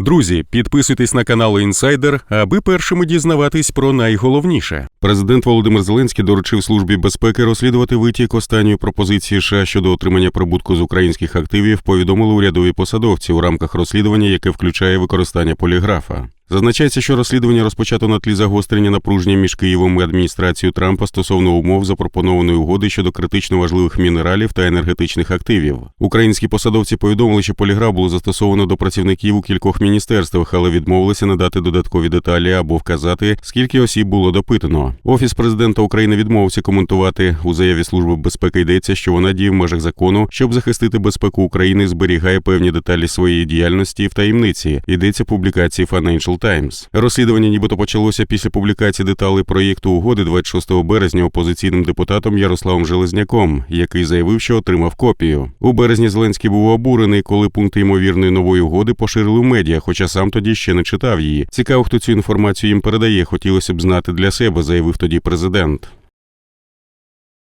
Друзі, підписуйтесь на канал Інсайдер, аби першими дізнаватись про найголовніше. Президент Володимир Зеленський доручив службі безпеки розслідувати витік останньої пропозиції США щодо отримання прибутку з українських активів. Повідомили урядові посадовці у рамках розслідування, яке включає використання поліграфа. Зазначається, що розслідування розпочато на тлі загострення напруження між Києвом і адміністрацією Трампа стосовно умов запропонованої угоди щодо критично важливих мінералів та енергетичних активів. Українські посадовці повідомили, що поліграф було застосовано до працівників у кількох міністерствах, але відмовилися надати додаткові деталі або вказати, скільки осіб було допитано. Офіс президента України відмовився коментувати у заяві служби безпеки. Йдеться, що вона діє в межах закону, щоб захистити безпеку України, зберігає певні деталі своєї діяльності в таємниці. Йдеться публікації Financial Times. Розслідування нібито почалося після публікації деталей проєкту угоди 26 березня опозиційним депутатом Ярославом Железняком, який заявив, що отримав копію. У березні Зеленський був обурений, коли пункти ймовірної нової угоди поширили в медіа, хоча сам тоді ще не читав її. Цікаво, хто цю інформацію їм передає. Хотілося б знати для себе, заявив тоді президент.